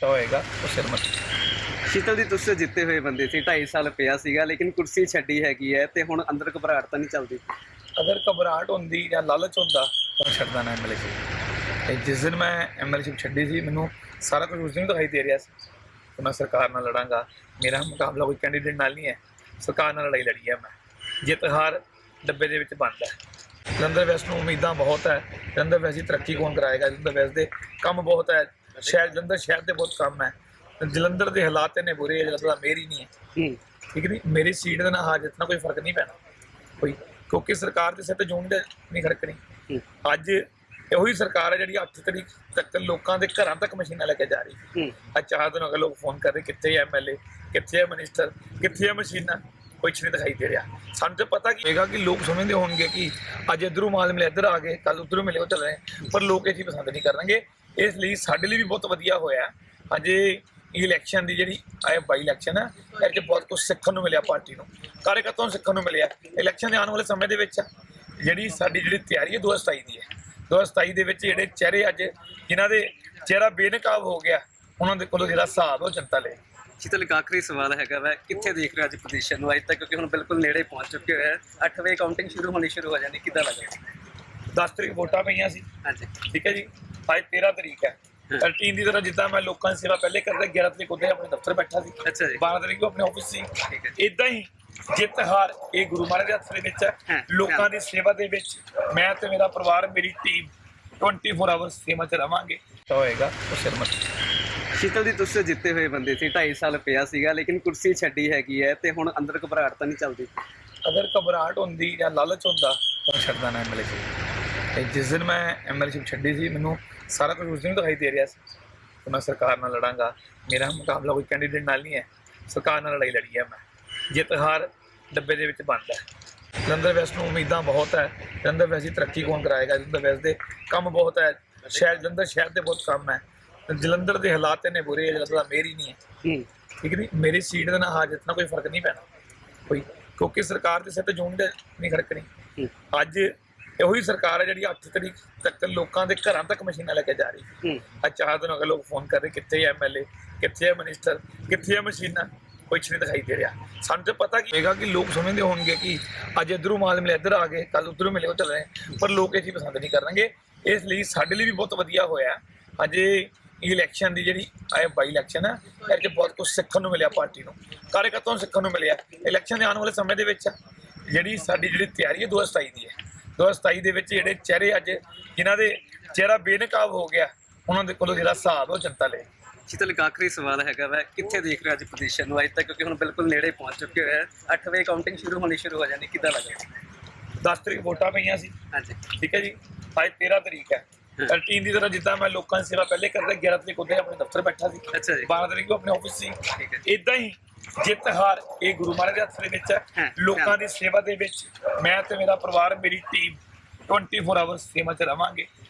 ਤਾਂ ਹੋਏਗਾ ਉਹ ਸਿਰ ਮੱਥੇ। ਸ਼ੀਤਲ ਦੀ ਤੁਸੀਂ ਜਿੱਤੇ ਹੋਏ ਬੰਦੇ ਸੀ 2.5 ਸਾਲ ਪਿਆ ਸੀਗਾ ਲੇਕਿਨ ਕੁਰਸੀ ਛੱਡੀ ਹੈਗੀ ਹੈ ਤੇ ਹੁਣ ਅੰਦਰ ਘਬਰਾਹਟ ਤਾਂ ਨਹੀਂ ਚੱਲਦੀ? ਅਗਰ ਘਬਰਾਹਟ ਹੁੰਦੀ ਜਾਂ ਲਾਲਚ ਹੁੰਦਾ ਤਾਂ ਛੱਡਦਾ ਨਾ ਐਮਐਲਏ ਤੇ ਜਿਸ ਦਿਨ ਮੈਂ ਐਮਐਲਏਸ਼ਿਪ ਛੱਡੀ ਸੀ ਮੈਨੂੰ ਸਾਰਾ ਕੁਝ ਉਸ ਦਿਨ ਦਿਖਾਈ ਦੇ ਰਿਹਾ ਸੀ। ਕਿ ਮੈਂ ਸਰਕਾਰ ਨਾਲ ਲੜਾਂਗਾ ਮੇਰਾ ਮੁਕਾਬਲਾ ਕੋਈ ਕੈਂਡੀਡੇਟ ਨਾਲ ਨਹੀਂ ਹੈ। ਸਰਕਾਰ ਨਾਲ ਲੜਾਈ ਲੜੀ ਹੈ ਮੈਂ। ਜਿੱਤ ਹਾਰ ਡੱਬੇ ਦੇ ਵਿੱਚ ਬੰਦ ਹੈ। ਜਲੰਧਰ ਵੈਸਟ ਨੂੰ ਉਮੀਦਾਂ ਬਹੁਤ ਹੈ। ਜਲੰਧਰ ਵੈਸਟ ਦੀ ਤਰੱਕੀ ਕੌਣ ਕਰਾਏਗਾ? ਜਲੰਧਰ ਵੈਸਟ ਦੇ ਕੰਮ ਬਹੁਤ ਹੈ। ਸ਼ਹਿਰ ਜਲੰਧਰ ਸ਼ਹਿਰ ਦੇ ਬਹੁਤ ਕੰਮ ਹੈ। ਜਲੰਧਰ ਦੇ ਹਾਲਾਤ ਇੰਨੇ ਬੁਰੇ ਹੈ ਜਲੰਧਰ ਦਾ ਮੇਰ ਹੀ ਨਹੀਂ ਹੈ। ਠੀਕ ਨਹੀਂ ਮੇਰੀ ਸੀਟ ਦੇ ਨਾਲ ਹਾਰ ਜਿੱਤਣਾ ਕੋਈ ਫ਼ਰਕ ਨਹੀਂ ਪੈਣਾ। ਕੋਈ ਕਿਉਂਕਿ ਸਰਕਾਰ ਦੇ ਸਿਰ ਤੇ ਜੂਨ ਦੇ ਨਹੀਂ ਖੜਕਣੀ। ਅੱਜ ਇਹੋ ਹੀ ਸਰਕਾਰ ਹੈ ਜਿਹੜੀ 8 ਤਰੀਕ ਤੱਕ ਲੋਕਾਂ ਦੇ ਘਰਾਂ ਤੱਕ ਮਸ਼ੀਨਾਂ ਲੈ ਕੇ ਜਾ ਰਹੀ ਹੂੰ। ਅੱਜ ਚਾਰ ਦਿਨ ਗਏ ਲੋਕ ਫੋਨ ਕਰ ਰਹੇ ਕਿੱਥੇ ਹੈ ਐਮਐਲਏ ਕਿੱਥੇ ਹੈ ਮਿਨਿਸਟਰ ਕਿੱਥੇ ਹੈ ਮਸ਼ੀਨਾਂ ਕੁਛ ਨਹੀਂ ਦਿਖਾਈ ਦੇ ਰਿਹਾ। ਸਾਨੂੰ ਤਾਂ ਪਤਾ ਕੀ ਹੋਏਗਾ ਕਿ ਲੋਕ ਸਮਝਦੇ ਹੋਣਗੇ ਕਿ ਅੱਜ ਇਧਰੋਂ ਮਾਲ ਮਿਲੇ ਇੱਧਰ ਆ ਗਏ ਕੱਲ ਉਧਰੋਂ ਮਿਲੇ ਉਹ ਚੱਲ ਰਹੇ ਪਰ ਲੋਕ ਇਹ ਚੀਜ਼ ਪਸੰਦ ਨਹੀਂ ਕਰਨਗੇ। ਇਸ ਲਈ ਸਾਡੇ ਲਈ ਵੀ ਬਹੁਤ ਵਧੀਆ ਹੋਇਆ। ਅਜੇ ਇਲੈਕਸ਼ਨ ਦੀ ਜਿਹੜੀ ਆਏ ਬਾਈ ਇਲੈਕਸ਼ਨ ਹੈ ਇਹ 'ਚ ਬਹੁਤ ਕੁਝ ਸਿੱਖਣ ਨੂੰ ਮਿਲਿਆ ਪਾਰਟੀ ਨੂੰ। ਕਾਰਜਕਰਤਾਵਾਂ ਨੂੰ ਸਿੱਖਣ ਨੂੰ ਮਿਲਿਆ। ਇਲੈਕਸ਼ਨ ਦੇ ਆਉਣ ਵਾਲੇ ਸਮੇਂ ਦੇ ਵਿੱਚ ਜਿਹੜੀ ਸਾਡੀ ਜਿਹੜੀ ਤਿਆਰੀ ਹੈ 2027 ਦੀ ਹੈ। 2027 ਦੇ ਵਿੱਚ ਜਿਹੜੇ ਚਿਹਰੇ ਅੱਜ ਜਿਨ੍ਹਾਂ ਦੇ ਚਿਹਰਾ ਬੇਨਕਾਬ ਹੋ ਗਿਆ ਉਹਨਾਂ ਦੇ ਕੋਲੋਂ ਜਿਹੜਾ ਹਿਸਾਬ ਉਹ ਜਨਤਾ ਲੈ ਸ਼ੀਤਲ ਆਖਰੀ ਸਵਾਲ ਹੈਗਾ ਵੈ ਕਿੱਥੇ ਦੇਖ ਰਹੇ ਅੱਜ ਪੋਜੀਸ਼ਨ ਨੂੰ ਅੱਜ ਤੱਕ? ਕਿਉਂਕਿ ਹੁਣ ਬਿਲਕੁਲ ਨੇੜੇ ਪਹੁੰਚ ਚੁੱਕੇ ਹੋਏ ਆ। 8 ਵਜੇ ਕਾਊਂਟਿੰਗ ਸ਼ੁਰੂ ਹੋਣੀ ਸ਼ੁਰੂ ਹੋ ਜਾਣੀ ਕਿੱਦਾਂ ਲੱਗੇਗਾ 10 ਤਰੀਕ ਵੋਟਾਂ ਪਈਆਂ ਸੀ। ਹਾਂਜੀ। ਠੀਕ ਹੈ ਜੀ। ਅੱਜ 13 ਤਰੀਕ ਹੈ। ਰੂਟੀਨ ਦੀ ਤਰ੍ਹਾਂ ਜਿੱਦਾਂ ਮੈਂ ਲੋਕਾਂ ਦੀ ਸੇਵਾ ਪਹਿਲੇ ਕਰਦਾ 11 ਤਰੀਕ ਉੱਤੇ ਆਪਣੇ ਦਫ਼ਤਰ ਬੈਠਾ ਸੀ। ਅੱਛਾ ਜੀ। 12 ਤਰੀਕ ਨੂੰ ਆਪਣੇ ਆਫਿਸ ਸੀ। ਇਦਾਂ ਹੀ ਜਿੱਤ ਹਾਰ ਇਹ ਗੁਰੂ ਮਹਾਰਾਜ ਦੇ ਹੱਥ ਦੇ ਵਿੱਚ ਹਾਂ, ਲੋਕਾਂ ਦੀ ਸੇਵਾ ਦੇ ਵਿੱਚ ਮੈਂ ਤੇ ਮੇਰਾ ਪਰਿਵਾਰ ਮੇਰੀ ਟੀਮ 24 ਆਵਰ ਸੇਵਾ 'ਚ ਰਵਾਂਗੇ। ਤਾਂ ਹੋਏਗਾ ਉਹ ਸਿਰ ਮੱਥੇ। ਸ਼ੀਤਲ ਦੀ ਤੁਸੀਂ ਜਿੱਤੇ ਹੋਏ ਬੰਦੇ ਸੀ 2.5 ਸਾਲ ਪਿਆ ਸੀਗਾ ਲੇਕਿਨ ਕੁਰਸੀ ਛੱਡੀ ਹੈਗੀ ਹੈ ਤੇ ਹੁਣ ਅੰਦਰ ਘਬਰਾਹਟ ਤਾਂ ਨਹੀਂ ਚੱਲਦੀ? ਅਗਰ ਘਬਰਾਹਟ ਹੁੰਦੀ ਜਾਂ ਲਾਲਚ ਹੁੰਦਾ ਤਾਂ ਛੱਡਦਾ ਨਾ ਐਮਐਲਏ ਤੇ ਜਿਸ ਦਿਨ ਮੈਂ ਐਮਐਲਏਸ਼ਿਪ ਛੱਡੀ ਸੀ ਮੈਨੂੰ ਸਾਰਾ ਕੁਝ ਉਸ ਦਿਨ ਦਿਖਾਈ ਦੇ ਰਿਹਾ ਸੀ। ਕਿ ਮੈਂ ਸਰਕਾਰ ਨਾਲ ਲੜਾਂਗਾ। ਮੇਰਾ ਮੁਕਾਬਲਾ ਕੋਈ ਕੈਂਡੀਡੇਟ ਨਾਲ ਨਹੀਂ ਹੈ। ਸਰਕਾਰ ਨਾਲ ਲੜਾਈ ਲੜੀ ਹੈ ਮੈਂ। ਜਿੱਤ ਹਾਰ ਡੱਬੇ ਦੇ ਵਿੱਚ ਬੰਦ ਹੈ। ਜਲੰਧਰ ਵੈਸਟ ਨੂੰ ਉਮੀਦਾਂ ਬਹੁਤ ਹੈ। ਜਲੰਧਰ ਵੈਸਟ ਦੀ ਤਰੱਕੀ ਕੌਣ ਕਰਾਏਗਾ? ਜਲੰਧਰ ਵੈਸਟ ਦੇ ਕੰਮ ਬਹੁਤ ਹੈ। ਸ਼ਹਿਰ ਜਲੰਧਰ ਸ਼ਹਿਰ ਦੇ ਬਹੁਤ ਕੰਮ ਹੈ। ਜਲੰਧਰ ਦੇ ਹਾਲਾਤ ਇੰਨੇ ਬੁਰੇ ਜਲੰਧਰ ਦਾ ਮੇਰ ਨਹੀਂ ਹੈ। ਠੀਕ ਨਹੀਂ ਮੇਰੀ ਸੀਟ ਦੇ ਨਾਲ ਹਾਰ ਜਿੱਤਣਾ ਕੋਈ ਫ਼ਰਕ ਨਹੀਂ ਪੈਣਾ। ਕੋਈ ਕਿਉਂਕਿ ਸਰਕਾਰ ਦੇ ਸਿਰ ਤੇ ਜੂਨ ਦੇ ਨਹੀਂ ਖੜਕਣੀ। ਅੱਜ ਇਹੋ ਹੀ ਸਰਕਾਰ ਹੈ ਜਿਹੜੀ 8 ਤਰੀਕ ਤੱਕ ਲੋਕਾਂ ਦੇ ਘਰਾਂ ਤੱਕ ਮਸ਼ੀਨਾਂ ਲੈ ਕੇ ਜਾ ਰਹੀ ਹੂੰ। ਅੱਜ ਚਾਰ ਦਿਨ ਹੋ ਗਏ ਲੋਕ ਫੋਨ ਕਰ ਰਹੇ ਕਿੱਥੇ ਹੈ ਐਮਐਲਏ ਕਿੱਥੇ ਹੈ ਮਿਨਿਸਟਰ ਕਿੱਥੇ ਹੈ ਮਸ਼ੀਨਾਂ ਕੁਛ ਨਹੀਂ ਦਿਖਾਈ ਦੇ ਰਿਹਾ। ਸਾਨੂੰ ਤਾਂ ਪਤਾ ਕੀ ਹੋਏਗਾ ਕਿ ਲੋਕ ਸਮਝਦੇ ਹੋਣਗੇ ਕਿ ਅੱਜ ਇਧਰੋਂ ਮਾਲ ਮਿਲੇ ਇੱਧਰ ਆ ਗਏ ਕੱਲ ਉਧਰੋਂ ਮਿਲੇ ਉਹ ਚੱਲ ਰਹੇ ਪਰ ਲੋਕ ਇਹ ਚੀਜ਼ ਪਸੰਦ ਨਹੀਂ ਕਰਨਗੇ। ਇਸ ਲਈ ਸਾਡੇ ਲਈ ਵੀ ਬਹੁਤ ਵਧੀਆ ਹੋਇਆ। ਅਜੇ ਇਲੈਕਸ਼ਨ ਦੀ ਜਿਹੜੀ ਆਏ ਬਾਈ ਇਲੈਕਸ਼ਨ ਹੈ 'ਚ ਬਹੁਤ ਕੁਝ ਸਿੱਖਣ ਨੂੰ ਮਿਲਿਆ ਪਾਰਟੀ ਨੂੰ। ਕਾਰਜਕਰਤਾਵਾਂ ਨੂੰ ਸਿੱਖਣ ਨੂੰ ਮਿਲਿਆ। ਇਲੈਕਸ਼ਨ ਦੇ ਆਉਣ ਵਾਲੇ ਸਮੇਂ ਦੇ ਵਿੱਚ ਜਿਹੜੀ ਸਾਡੀ ਜਿਹੜੀ ਤਿਆਰੀ ਹੈ 2027 ਦੀ ਹੈ। 2027 ਦੇ ਵਿੱਚ ਜਿਹੜੇ ਚਿਹਰੇ ਅੱਜ ਜਿਨ੍ਹਾਂ ਦੇ ਚਿਹਰਾ ਬੇਨਕਾਬ ਹੋ ਗਿਆ ਉਹਨਾਂ ਦੇ ਕੋਲੋਂ ਜਿਹੜਾ ਹਿਸਾਬ ਉਹ ਜਨਤਾ ਲੈ ਸ਼ੀਤਲ ਆਖਰੀ ਸਵਾਲ ਹੈਗਾ ਵੈ ਕਿੱਥੇ ਦੇਖ ਰਹੇ ਅੱਜ ਪੋਜੀਸ਼ਨ ਨੂੰ ਅੱਜ ਤੱਕ? ਕਿਉਂਕਿ ਹੁਣ ਬਿਲਕੁਲ ਨੇੜੇ ਪਹੁੰਚ ਚੁੱਕੇ ਹੋਏ ਆ। 8 ਵਜੇ ਕਾਊਂਟਿੰਗ ਸ਼ੁਰੂ ਹੋਣੀ ਸ਼ੁਰੂ ਹੋ ਜਾਣੀ ਕਿੱਦਾਂ ਲੱਗੇਗਾ 10 ਤਰੀਕ ਵੋਟਾਂ ਪਈਆਂ ਸੀ। ਹਾਂਜੀ। ਠੀਕ ਹੈ ਜੀ ਅੱਜ 13 ਤਰੀਕ ਹੈ। ਰੂਟੀਨ ਦੀ ਤਰ੍ਹਾਂ ਜਿੱਦਾਂ ਮੈਂ ਲੋਕਾਂ ਦੀ ਸੇਵਾ ਪਹਿਲੇ ਕਰਦਾ 11 ਤਰੀਕ ਉੱਤੇ ਆਪਣੇ ਦਫ਼ਤਰ ਬੈਠਾ ਸੀ। ਅੱਛਾ ਜੀ। 12 ਤਰੀਕ ਨੂੰ ਆਪਣੇ ਆਫਿਸ ਸੀ। ਠੀਕ ਹੈ ਇਦਾਂ ਹੀ ਜਿੱਤ ਹਾਰ ਇਹ ਗੁਰੂ ਮਹਾਰਾਜ ਦੇ ਹੱਥ ਦੇ ਵਿੱਚ ਹਾਂ, ਲੋਕਾਂ ਦੀ ਸੇਵਾ ਦੇ ਵਿੱਚ ਮੈਂ ਤੇ ਮੇਰਾ ਪਰਿਵਾਰ ਮੇਰੀ ਟੀਮ 24 ਆਵਰ ਸੇਵਾ 'ਚ ਰਵਾਂਗੇ।